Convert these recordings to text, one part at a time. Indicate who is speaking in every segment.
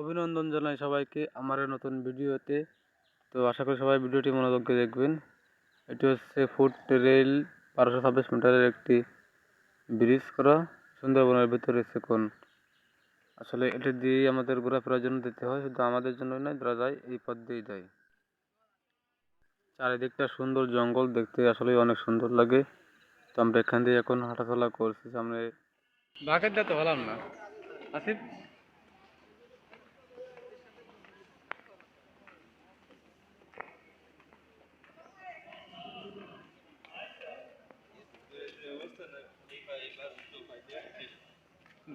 Speaker 1: অভিনন্দন জানাই সবাইকে আমার নতুন ভিডিওতে। তো আশা করি সবাই ভিডিওটি মনোযোগ দিয়ে দেখবেন। এটি হচ্ছে ফুট রেল বারোশো ছাব্বিশ মিটারের একটি ব্রিজ করা সুন্দরবনের ভিতরে সেকন আসলে এটা দিয়েই আমাদের ঘোরাফেরার জন্য দিতে হয়, শুধু আমাদের জন্য নয়, যারা যায় এই পথ দিয়েই যায়। চারিদিকটা সুন্দর জঙ্গল, দেখতে আসলে অনেক সুন্দর লাগে। তো আমরা এখান দিয়ে এখন হাঁটাচলা করছি, সামনে বাঘের দিতে হলাম না। আসিফ?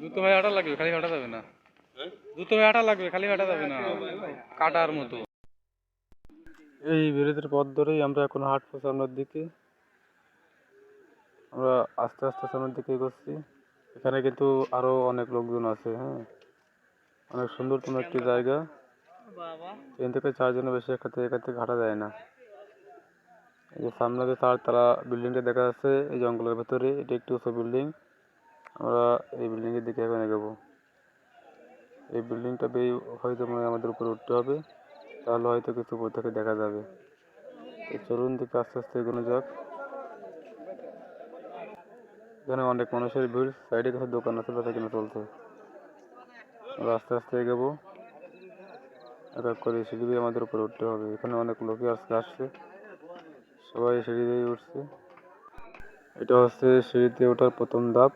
Speaker 1: জুতো ভাই হাঁটা লাগবে খালি হাঁটা যাবে না। জুতো ভাই হাঁটা লাগবে খালি হাঁটা যাবে না। কাটার মতো। এই ব্রিজের পথ ধরেই আমরা এখন হাঁটবো সামনের দিকে। আমরা আস্তে আস্তে সামনের দিকে এগোচ্ছি। এখানে কিন্তু আরও অনেক লোকজন আছে হ্যাঁ? অনেক সুন্দর সুন্দরতম একটি জায়গা। তিন থেকে চারজনের বেশি থেকে এখান থেকে হাঁটা যায় না। এই যে সামনে যে তার তারা বিল্ডিংটা দেখা যাচ্ছে এই জঙ্গলের ভেতরে। এটি একটি উঁচু বিল্ডিং। আমরা এই বিল্ডিং এর দিকে এখন এগোবো। এই বিল্ডিংটা বেয়ে হয়তো মনে আমাদের উপরে উঠতে হবে, তাহলে হয়তো কিছু উপর থেকে দেখা যাবে। তো চলুন দিকে আস্তে আস্তে এগোনো যাক। এখানে অনেক মানুষের ভিড়, সাইডে কিছু দোকান আছে বেচা কিনা চলছে। আমরা আস্তে আস্তে এগোবো। এক এক করে সিঁড়ি দিয়ে আমাদের উপরে উঠতে হবে। এখানে অনেক লোকই আজকে আসছে। সবাই সিঁড়ি দিয়ে উঠছে। এটা হচ্ছে সিঁড়িতে ওঠার প্রথম ধাপ।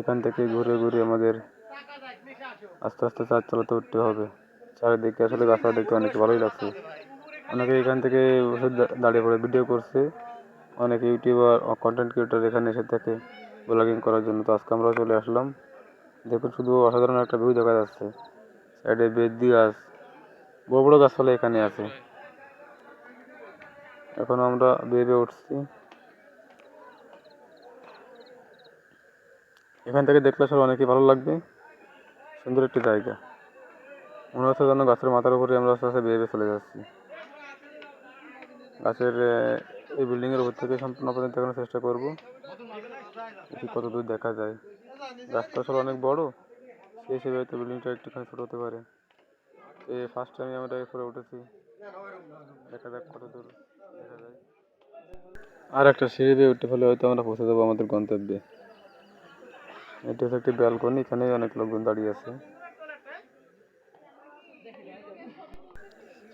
Speaker 1: এখান থেকে ঘুরে ঘুরে আমাদের আস্তে আস্তে চার চালাতে উঠতে হবে। চারিদিকে আসলে গাছপালা দেখতে অনেক ভালোই লাগছে। অনেকে এখান থেকে বসে দাঁড়িয়ে পড়ে ভিডিও করছে। অনেক ইউটিউবার কন্টেন্ট ক্রিয়েটার এখানে এসে থাকে ব্লগিং করার জন্য। তো আজকে আমরাও চলে আসলাম। দেখুন, শুধু অসাধারণ একটা ভিউ দেখা যাচ্ছে। সাইডে বেদি গাছ বড় বড় গাছপালা এখানে আছে। এখন আমরা বেয়ে উঠছি। এখান থেকে দেখলে আসলে অনেকই ভালো লাগবে। সুন্দর একটি জায়গা। মনে হচ্ছে যেন গাছের মাথার উপরে আমরা আস্তে আস্তে বেয়ে বেয়ে চলে যাচ্ছি। গাছের এই বিল্ডিংয়ের উপর থেকে সম্পূর্ণ পর্যন্ত দেখানোর চেষ্টা করব। এটি কত দূর দেখা যায়। গাছটা আসলে অনেক বড়। সেই হিসেবে হয়তো বিল্ডিংটা একটুখানি ছোট হতে পারে। এই ফার্স্ট টাইম আমরা এরপরে উঠেছি। দেখা যাক কত দূর দেখা যায়। আর একটা সিঁড়ি দিয়ে উঠতে হলে হয়তো আমরা পৌঁছে যাব আমাদের গন্তব্যে। এটি হচ্ছে একটি ব্যালকনি এখানে অনেক লোকজন দাঁড়িয়ে আছে।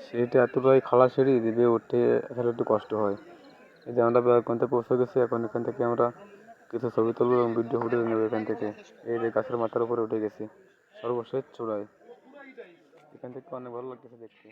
Speaker 1: সিঁড়িটা এতটাই খালা সিঁড়ি দিবে উঠতে আসলে একটু কষ্ট হয়। এই যে আমরা ব্যালকনিতে পৌঁছে গেছি, এখন এখান থেকে আমরা কিছু ছবি তুলবো এবং ভিডিও ফুটেজ নেব এখান থেকে। এই যে গাছের মাথার উপরে উঠে গেছি, সর্বশেষ চূড়ায়। এখান থেকে অনেক ভালো লাগতেছে দেখতে।